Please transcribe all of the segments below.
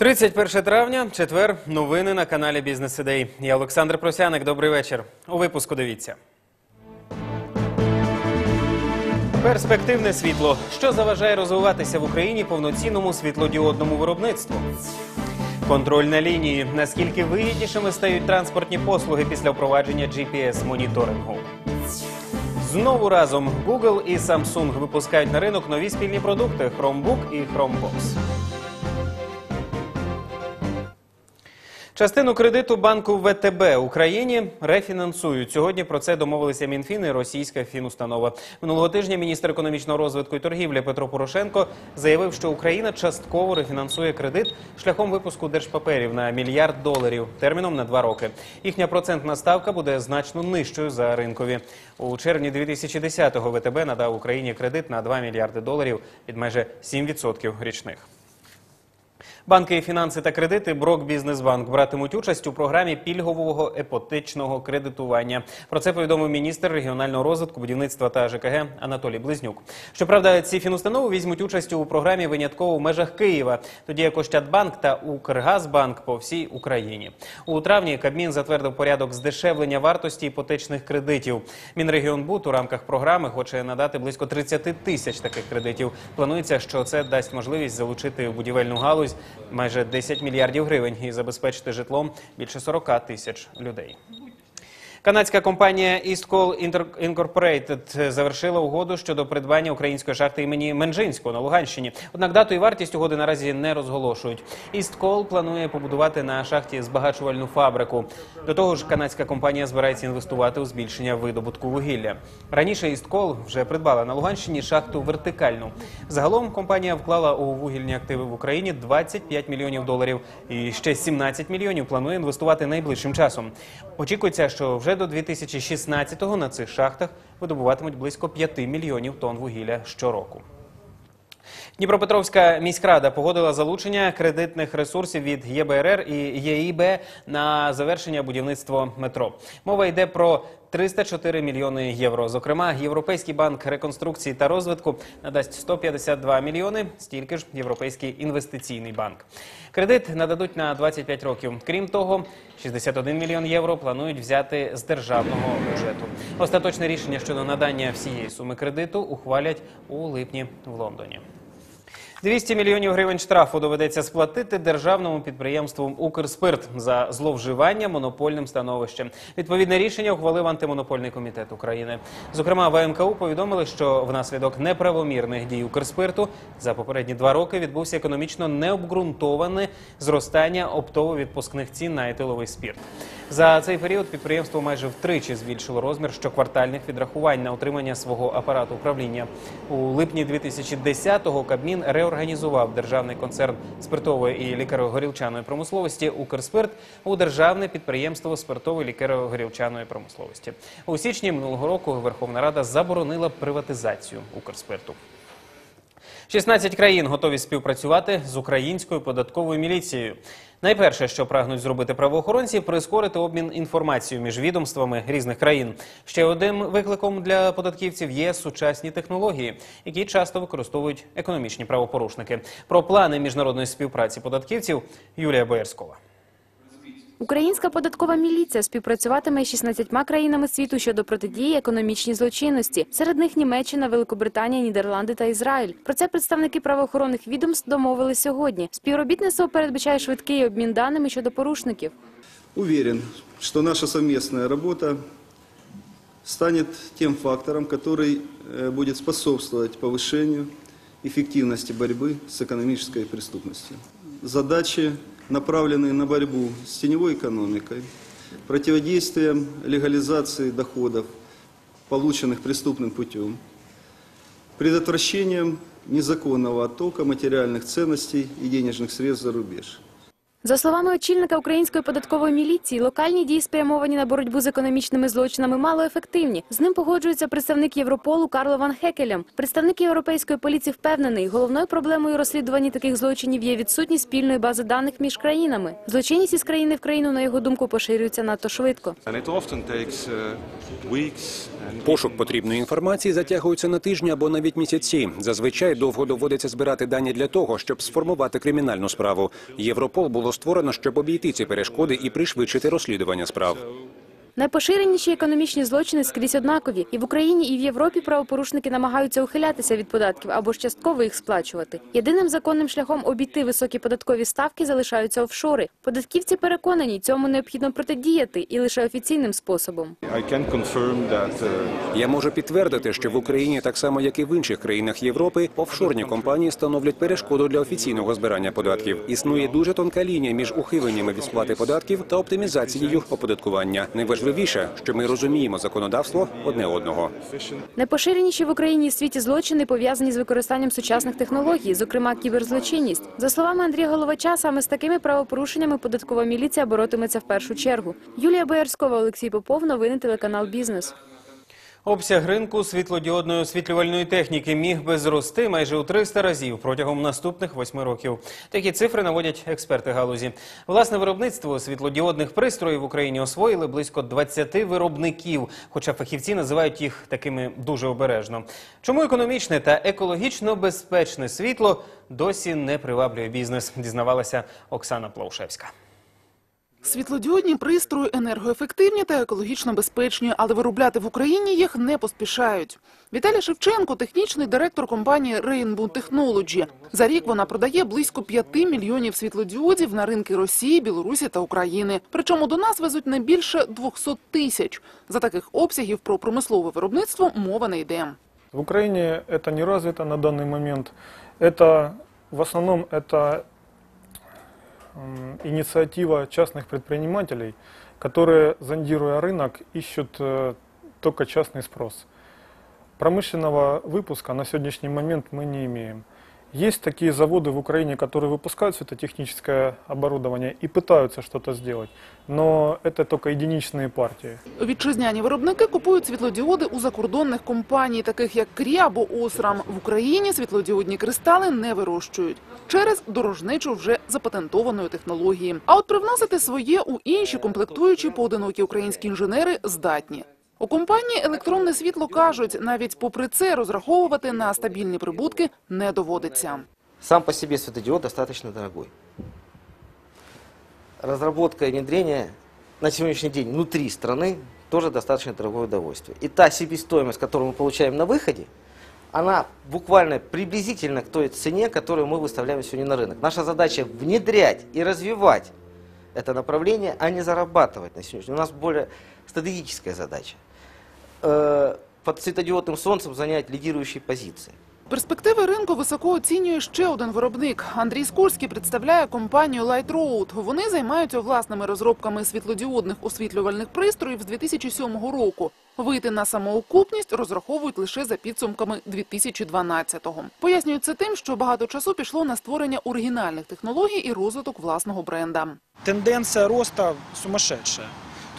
31 травня, четвер. Новини на каналі Бізнес Ідей. Я Олександр Просяник. Добрий вечір. У випуску дивіться. Перспективне світло. Що заважає розвиватися в Україні повноцінному світлодіодному виробництву? Контроль на лінії. Наскільки вигіднішими стають транспортні послуги після впровадження GPS-моніторингу? Знову разом Google і Samsung випускають на ринок нові спільні продукти Chromebook і Chromebox. Частину кредиту банку ВТБ Україні рефінансують. Сьогодні про це домовилися Мінфін і російська фінустанова. Минулого тижня міністр економічного розвитку і торгівлі Петро Порошенко заявив, що Україна частково рефінансує кредит шляхом випуску держпаперів на мільярд доларів терміном на два роки. Їхня процентна ставка буде значно нижчою за ринкові. У червні 2010-го ВТБ надав Україні кредит на 2 мільярди доларів від майже 7% річних. Банки, фінанси та кредити Брок Бізнесбанк братимуть участь у програмі пільгового іпотечного кредитування. Про це повідомив міністр регіонального розвитку, будівництва та ЖКГ Анатолій Близнюк. Щоправда, ці фінустанови візьмуть участь у програмі винятково в межах Києва, тоді як Ощадбанк та Укргазбанк по всій Україні. У травні Кабмін затвердив порядок здешевлення вартості іпотечних кредитів. Мінрегіонбуд у рамках програми хоче надати близько 30 тисяч таких кредитів. Планується, що це дасть можливість залучити будівельну галузь майже 10 мільярдів гривень і забезпечити житлом більше 40 тисяч людей. Канадська компанія East Coal Incorporated завершила угоду щодо придбання української шахти імені Менжинського на Луганщині. Однак дату і вартість угоди наразі не розголошують. East Coal планує побудувати на шахті збагачувальну фабрику. До того ж, канадська компанія збирається інвестувати у збільшення видобутку вугілля. Раніше East Coal вже придбала на Луганщині шахту вертикальну. Загалом компанія вклала у вугільні активи в Україні 25 мільйонів доларів і ще 17 мільйонів планує інвестувати найближчим часом. Очікується, що вже до 2016-го на цих шахтах видобуватимуть близько 5 мільйонів тонн вугілля щороку. Дніпропетровська міськрада погодила залучення кредитних ресурсів від ЄБРР і ЄІБ на завершення будівництва метро. Мова йде про 304 мільйони євро. Зокрема, Європейський банк реконструкції та розвитку надасть 152 мільйони, стільки ж Європейський інвестиційний банк. Кредит нададуть на 25 років. Крім того, 61 мільйон євро планують взяти з державного бюджету. Остаточне рішення щодо надання всієї суми кредиту ухвалять у липні в Лондоні. 200 мільйонів гривень штрафу доведеться сплатити державному підприємству Укрспирт за зловживання монопольним становищем. Відповідне рішення ухвалив антимонопольний комітет України. Зокрема, в АМКУ повідомили, що внаслідок неправомірних дій Укрспирту за попередні два роки відбувся економічно необґрунтоване зростання оптово-відпускних цін на етиловий спірт. За цей період підприємство майже втричі збільшило розмір щоквартальних відрахувань на утримання свого апарату управління. У липні 2010-го Кабмін реорганізував державний концерн спиртової і лікаро-горілчаної промисловості Укрспирт у державне підприємство спиртової лікаро-горілчаної промисловості. У січні минулого року Верховна Рада заборонила приватизацію Укрспирту. 16 країн готові співпрацювати з українською податковою міліцією. Найперше, що прагнуть зробити правоохоронці, прискорити обмін інформацією між відомствами різних країн. Ще одним викликом для податківців є сучасні технології, які часто використовують економічні правопорушники. Про плани міжнародної співпраці податківців Юлія Боярськова. Українська податкова міліція співпрацюватиме із 16 країнами світу щодо протидії економічній злочинності. Серед них Німеччина, Великобританія, Нідерланди та Ізраїль. Про це представники правоохоронних відомств домовили сьогодні. Співробітництво передбачає швидкий обмін даними щодо порушників. Уверен, что наша совместная работа станет тем фактором, который э, будет способствовать повышению эффективности борьбы с экономической преступностью. Направленные на борьбу с теневой экономикой, противодействием легализации доходов, полученных преступным путем, предотвращением незаконного оттока материальных ценностей и денежных средств за рубеж. За словами очільника української податкової міліції, локальні дії, спрямовані на боротьбу з економічними злочинами, малоефективні. З ним погоджується представник Європолу Карло Ван Хекелем. Представник європейської поліції впевнений, головною проблемою у розслідуванні таких злочинів є відсутність спільної бази даних між країнами. Злочинність із країни в країну, на його думку, поширюється надто швидко. Uh, Пошук потрібної інформації затягується на тижні або навіть місяці. Зазвичай довго доводиться збирати дані для того, щоб сформувати кримінальну справу. Європол було створено, щоб обійти ці перешкоди і пришвидшити розслідування справ. Найпоширеніші економічні злочини скрізь однакові. І в Україні, і в Європі правопорушники намагаються ухилятися від податків або ж частково їх сплачувати. Єдиним законним шляхом обійти високі податкові ставки залишаються офшори. Податківці переконані, цьому необхідно протидіяти і лише офіційним способом. I can confirm that uh, Я можу підтвердити, що в Україні, так само як і в інших країнах Європи, офшорні компанії становлять перешкоду для офіційного збирання податків. Існує дуже тонка лінія між ухиленнями від сплати податків та оптимізацією оподаткування. Найважливіше, що ми розуміємо законодавство одне одного. Найпоширеніші в Україні і світі злочини пов'язані з використанням сучасних технологій, зокрема кіберзлочинність. За словами Андрія Головача, саме з такими правопорушеннями податкова міліція боротиметься в першу чергу. Юлія Боярськова, Олексій Попов, новини телеканал Бізнес. Обсяг ринку світлодіодної освітлювальної техніки міг би зрости майже у 300 разів протягом наступних восьми років. Такі цифри наводять експерти галузі. Власне виробництво світлодіодних пристроїв в Україні освоїли близько 20 виробників, хоча фахівці називають їх такими дуже обережно. Чому економічне та екологічно безпечне світло досі не приваблює бізнес? Дізнавалася Оксана Плаушевська. Світлодіодні пристрої енергоефективні та екологічно безпечні, але виробляти в Україні їх не поспішають. Віталій Шевченко – технічний директор компанії Rainbow Technology. За рік вона продає близько 5 мільйонів світлодіодів на ринки Росії, Білорусі та України. Причому до нас везуть не більше 200 тисяч. За таких обсягів про промислове виробництво мова не йде. В Украине это не развито на данный момент. Это в основном это м, инициатива частных предпринимателей, которые, зондируя рынок, ищут э, только частный спрос. Промышленного выпуска на сегодняшний момент мы не имеем. Есть такие заводы в Украине, которые выпускают светотехническое оборудование и пытаются что-то сделать, но это только единичные партии. Вітчизняні виробники купують світлодіоди у закордонних компаній, таких як Крі або Осрам. В Україні світлодіодні кристали не вирощують через дорожничу вже запатентованої технології. А от привносити своє у інші комплектуючі поодинокі українські інженери здатні. У компанії електронне світло кажуть, навіть попри це розраховувати на стабільні прибутки не доводиться. Сам по себе светодиод достаточно дорогой. Разработка и внедрение на сегодняшний день внутри страны тоже достаточно дорогое удовольствие. И та себестоимость, которую мы получаем на выходе, она буквально приблизительно к той цене, которую мы выставляем сегодня на рынок. Наша задача внедрять и развивать это направление, а не зарабатывать на сегодняшний день. У нас более стратегическая задача. Э, Под светодиодным солнцем занять лидирующие позиции. Перспективи ринку високо оцінює ще один виробник. Андрій Скульський представляє компанію Light Road. Вони займаються власними розробками світлодіодних освітлювальних пристроїв з 2007 року. Вийти на самоокупність розраховують лише за підсумками 2012-го. Пояснюють це тим, що багато часу пішло на створення оригінальних технологій і розвиток власного бренда. тенденция роста сумасшедшая.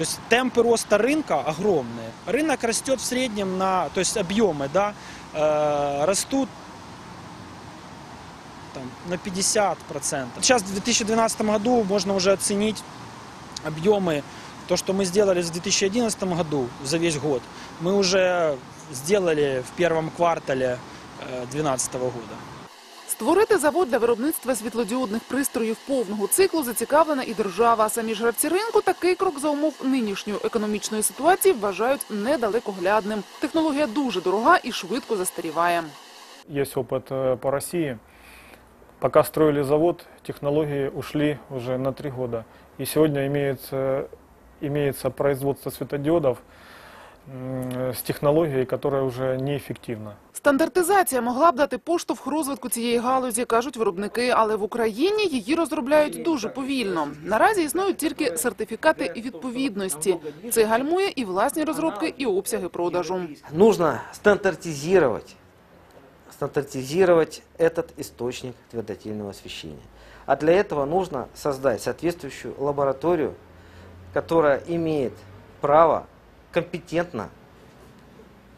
То есть темпы роста рынка огромные. Рынок растет в среднем на, то есть объемы, да, э, растут там, на 50%. Сейчас в 2012 году можно уже оценить объемы, то, что мы сделали в 2011 году за весь год, мы уже сделали в первом квартале 2012 года. Створити завод для виробництва світлодіодних пристроїв повного циклу зацікавлена і держава. Самі ж гравці ринку такий крок за умов нинішньої економічної ситуації вважають недалекоглядним. Технологія дуже дорога і швидко застаріває. Есть опыт э, по России. Пока строили завод, технологии ушли уже на три года. И сегодня имеется, имеется производство светодиодов м, с технологией, которая уже неэффективна. Стандартизація могла б дати поштовх розвитку цієї галузі, кажуть виробники, але в Україні її розробляють дуже повільно. Наразі існують тільки сертифікати відповідності. Це гальмує і власні розробки, і обсяги продажу. Нужно стандартизировать, стандартизировать этот источник твердотельного освещения. А для этого нужно создать соответствующую лабораторию, которая имеет право компетентно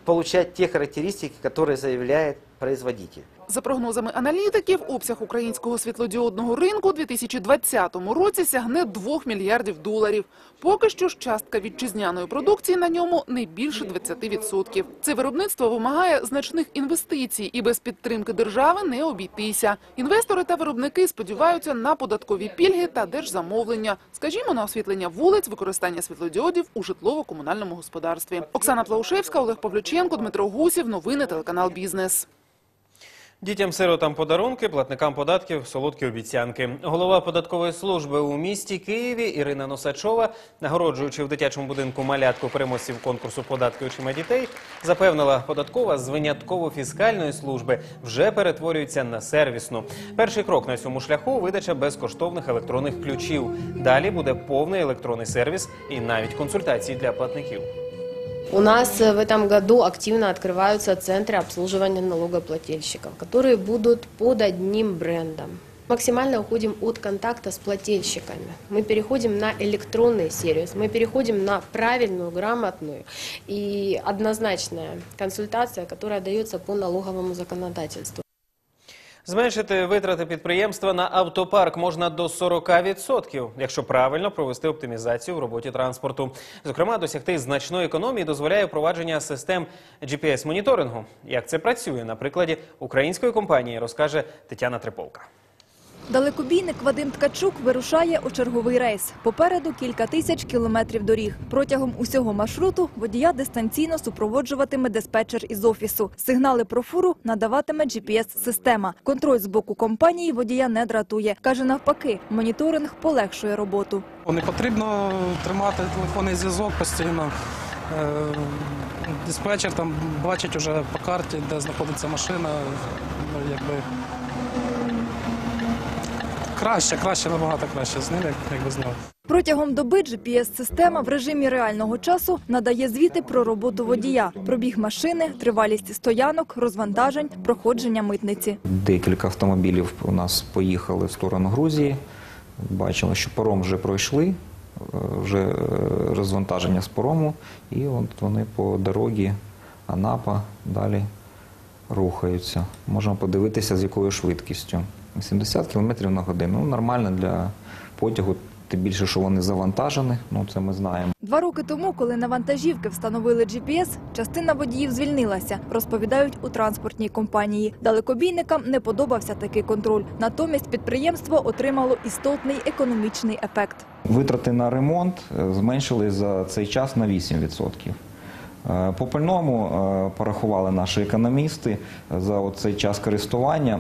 получать те характеристики, которые заявляет производитель. За прогнозами аналітиків, обсяг українського світлодіодного ринку у 2020 році сягне 2 мільярдів доларів. Поки що ж частка вітчизняної продукції на ньому не більше 20%. Це виробництво вимагає значних інвестицій і без підтримки держави не обійтися. Інвестори та виробники сподіваються на податкові пільги та держзамовлення, скажімо, на освітлення вулиць, використання світлодіодів у житлово-комунальному господарстві. Оксана Плаушевська, Олег Павлюченко, Дмитро Гусів. Новини телеканал Бізнес. Дітям-сиротам подарунки, платникам податків солодкі обіцянки. Голова податкової служби у місті Києві Ірина Носачова, нагороджуючи в дитячому будинку малятку переможців конкурсу податки очима дітей, запевнила, податкова з винятково-фіскальної служби вже перетворюється на сервісну. Перший крок на цьому шляху видача безкоштовних електронних ключів. Далі буде повний електронний сервіс і навіть консультації для платників. У нас э, в этом году активно открываются центры обслуживания налогоплательщиков, которые будут под одним брендом. Максимально уходим от контакта с плательщиками. Мы переходим на электронный сервис, мы переходим на правильную, грамотную и однозначная консультация, которая дается по налоговому законодательству. Зменшити витрати підприємства на автопарк можна до 40%, якщо правильно провести оптимізацію в роботі транспорту. Зокрема, досягти значної економії дозволяє впровадження систем GPS-моніторингу. Як це працює на прикладі української компанії, розкаже Тетяна Триполка. Далекобійник Вадим Ткачук вирушає у черговий рейс. Попереду кілька тисяч кілометрів доріг. Протягом усього маршруту водія дистанційно супроводжуватиме диспетчер із офісу. Сигнали про фуру надаватиме GPS-система. Контроль з боку компанії водія не дратує. Каже навпаки, моніторинг полегшує роботу. Не потрібно тримати телефонний зв'язок постійно. Е, Диспетчер там бачить уже по карті, де знаходиться машина. Ну, якби краще, краще, набагато краще з ним, як, як без. Протягом доби GPS-система в режимі реального часу надає звіти про роботу водія, пробіг машини, тривалість стоянок, розвантажень, проходження митниці. Декілька автомобілів у нас поїхали в сторону Грузії. Бачимо, що паром вже пройшли, е, вже е, розвантаження з парому, і от вони по дорозі Анапа далі рухаються. Можемо подивитися, з якою швидкістю. 70 км на годину. Ну, нормально для потягу, тим більше, що вони завантажені, ну це ми знаємо. Два роки тому, коли на вантажівки встановили GPS, частина водіїв звільнилася, розповідають у транспортній компанії. Далекобійникам не подобався такий контроль. Натомість підприємство отримало істотний економічний ефект. Витрати на ремонт е, зменшили за цей час на 8%. Е, По пальному е, порахували наші економісти за цей час користування.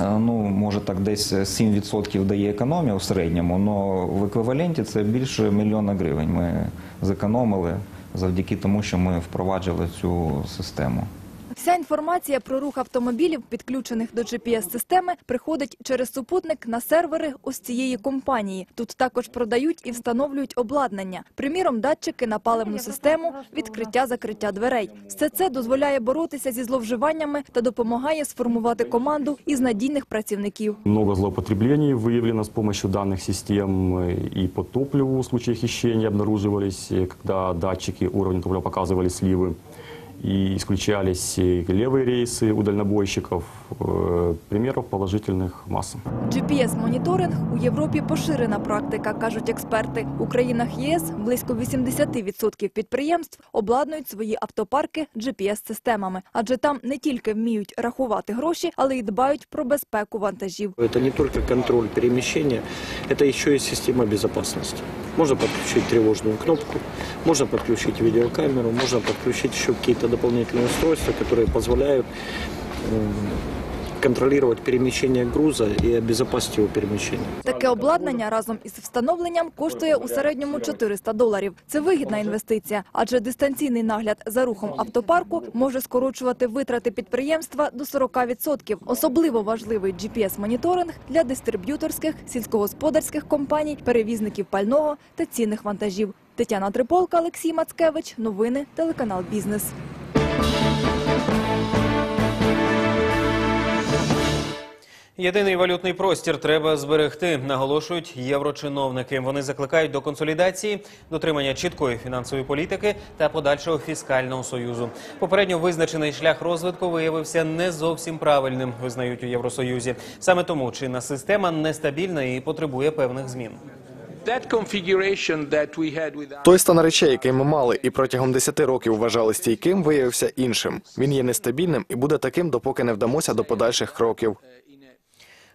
Е, Ну, може так десь 7% дає економія у середньому, але в еквіваленті це більше мільйона гривень. Ми зекономили завдяки тому, що ми впроваджували цю систему. Вся інформація про рух автомобілів, підключених до GPS-системи, приходить через супутник на сервери ось цієї компанії. Тут також продають і встановлюють обладнання. Приміром, датчики на паливну систему, відкриття-закриття дверей. Все це дозволяє боротися зі зловживаннями та допомагає сформувати команду із надійних працівників. Много злоупотреблений выявлено с помощью данных систем э, и по топливу в случае хищения обнаруживались, э, когда датчики уровня топлива показывали сливы. И исключались э, левые рейсы у дальнобойщиков. Э, Примеров положительных масса. GPS-моніторинг у Європі поширена практика, кажуть експерти. У країнах ЄС близько 80% підприємств обладнують свої автопарки GPS-системами, адже там не тільки вміють рахувати гроші, але й дбають про безпеку вантажів. Это не только контроль перемещения, это еще и система безопасности. Можно подключить тревожную кнопку, можно подключить видеокамеру, можно подключить еще какие-то дополнительные устройства, которые позволяют м, контролировать перемещение груза и обезопасить его перемещение. Таке обладнання разом із встановленням коштує у середньому 400 доларів. Це вигідна інвестиція, адже дистанційний нагляд за рухом автопарку може скорочувати витрати підприємства до 40%. Особливо важливий GPS-моніторинг для дистриб'юторських, сільськогосподарських компаній, перевізників пального та цінних вантажів. Тетяна Триполка, Олексій Мацкевич. Новини телеканал Бізнес. Єдиний валютний простір треба зберегти, наголошують єврочиновники. Вони закликають до консолідації, дотримання чіткої фінансової політики та подальшого фіскального союзу. Попередньо визначений шлях розвитку виявився не зовсім правильним, визнають у Євросоюзі. Саме тому чинна система нестабільна і потребує певних змін. Той стан речей, який ми мали і протягом 10 років вважали стійким, виявився іншим. Він є нестабільним і буде таким, допоки не вдамося до подальших кроків.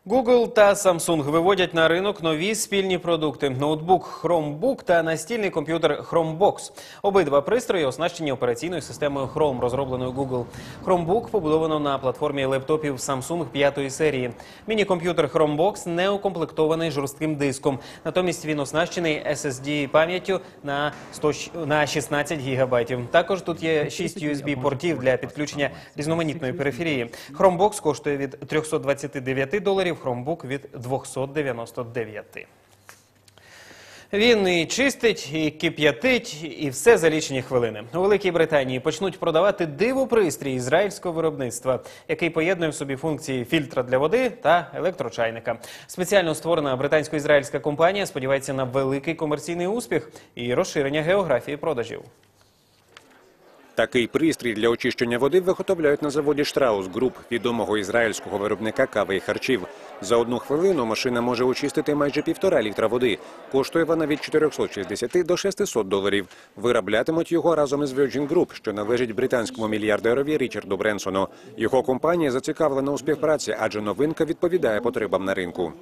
Google та Samsung виводять на ринок нові спільні продукти: ноутбук Chromebook та настільний комп'ютер Chromebox. Обидва пристрої оснащені операційною системою Chrome, розробленою Google. Chromebook побудовано на платформі лептопів Samsung п'ятої серії. Міні-комп'ютер Chromebox не укомплектований жорстким диском. Натомість він оснащений SSD пам'яттю на 100, на 16 гігабайтів. Також тут є 6 USB портів для підключення різноманітної периферії. Chromebox коштує від 329 доларів, Chromebook від 299. Він і чистить, і кип'ятить, і все за лічені хвилини. У Великій Британії почнуть продавати дивопристрій ізраїльського виробництва, який поєднує в собі функції фільтра для води та електрочайника. Спеціально створена британсько-ізраїльська компанія сподівається на великий комерційний успіх і розширення географії продажів. Такий пристрій для очищення води виготовляють на заводі Штраус Груп, відомого ізраїльського виробника кави і харчів. За одну хвилину машина може очистити майже півтора літра води. Коштує вона від 460 до 600 доларів. Вироблятимуть його разом із Virgin Group, що належить британському мільярдерові Річарду Бренсону. Його компанія зацікавлена у співпраці, адже новинка відповідає потребам на ринку.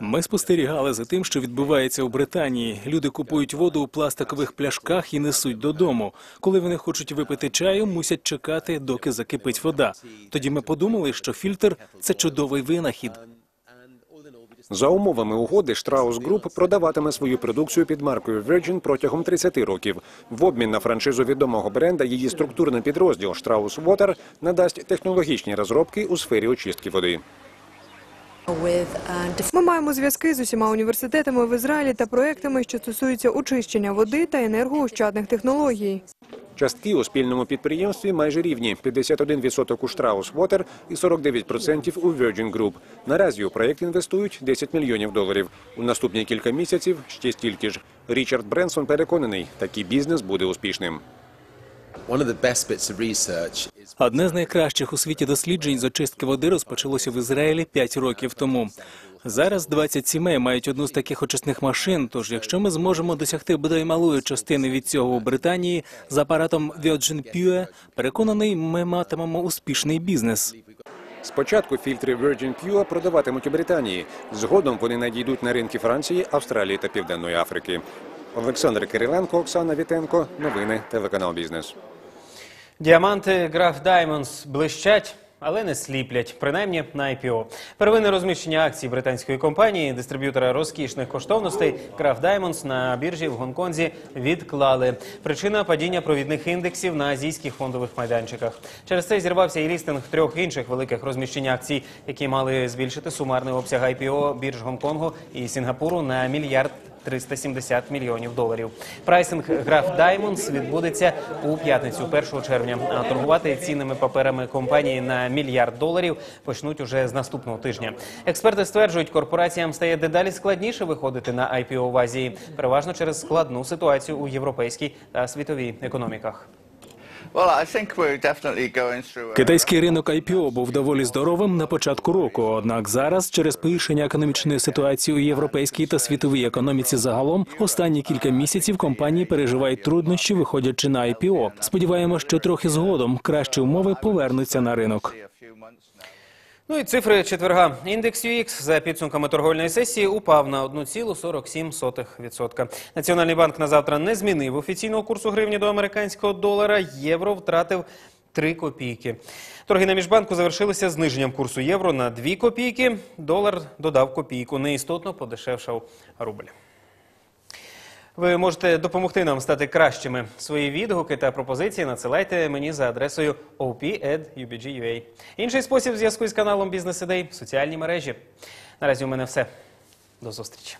Ми спостерігали за тим, що відбувається у Британії. Люди купують воду у пластикових пляшках і несуть додому. Коли вони хочуть випити чаю, мусять чекати, доки закипить вода. Тоді ми подумали, що фільтр це чудовий винахід. За умовами угоди Штраус Груп продаватиме свою продукцію під маркою Virgin протягом 30 років. В обмін на франшизу відомого бренда її структурний підрозділ Штраус Water надасть технологічні розробки у сфері очистки води. Ми маємо зв'язки з усіма університетами в Ізраїлі та проектами, що стосуються очищення води та енергоощадних технологій. Частки у спільному підприємстві майже рівні: 51% у Штраус Water і 49% у Virgin Group. Наразі у проєкт інвестують 10 мільйонів доларів. У наступні кілька місяців ще стільки ж. Річард Бренсон переконаний, такий бізнес буде успішним. Одне з найкращих у світі досліджень з очистки води розпочалося в Ізраїлі 5 років тому. Зараз 20 сімей мають одну з таких очисних машин. Тож, якщо ми зможемо досягти бодай малої частини від цього у Британії з апаратом Virgin Pure, переконаний, ми матимемо успішний бізнес. Спочатку фільтри Virgin Pure продаватимуть у Британії. Згодом вони надійдуть на ринки Франції, Австралії та Південної Африки. Олександр Кириленко, Оксана Вітенко. Новини телеканал Бізнес. Діаманти Граф Даймондс блищать, але не сліплять, принаймні на IPO. Первинне розміщення акцій британської компанії, дистриб'ютора розкішних коштовностей Граф Даймондс на біржі в Гонконзі відклали. Причина падіння провідних індексів на азійських фондових майданчиках. Через це зірвався і лістинг трьох інших великих розміщень акцій, які мали збільшити сумарний обсяг IPO бірж Гонконгу і Сінгапуру на мільярд. 370 мільйонів доларів. Прайсинг граф Даймондс відбудеться у п'ятницю, 1 червня. А торгувати цінними паперами компанії на мільярд доларів почнуть уже з наступного тижня. Експерти стверджують, корпораціям стає дедалі складніше виходити на IPO в Азії, переважно через складну ситуацію у європейській та світовій економіках. Китайський ринок IPO був доволі здоровим на початку року. Однак зараз, через погіршення економічної ситуації у європейській та світовій економіці загалом, останні кілька місяців компанії переживають труднощі, виходячи на IPO. Сподіваємося, що трохи згодом кращі умови повернуться на ринок. Ну і цифри четверга. Індекс UX за підсумками торговельної сесії упав на 1,47%. Національний банк на завтра не змінив офіційного курсу гривні до американського долара. Євро втратив 3 копійки. Торги на міжбанку завершилися зниженням курсу євро на 2 копійки. Долар додав копійку. Неістотно подешевшав рубль. Ви можете допомогти нам стати кращими. Свої відгуки та пропозиції надсилайте мені за адресою op.ubg.ua. Інший спосіб зв'язку із каналом Бізнес Ідей – соціальні мережі. Наразі у мене все. До зустрічі.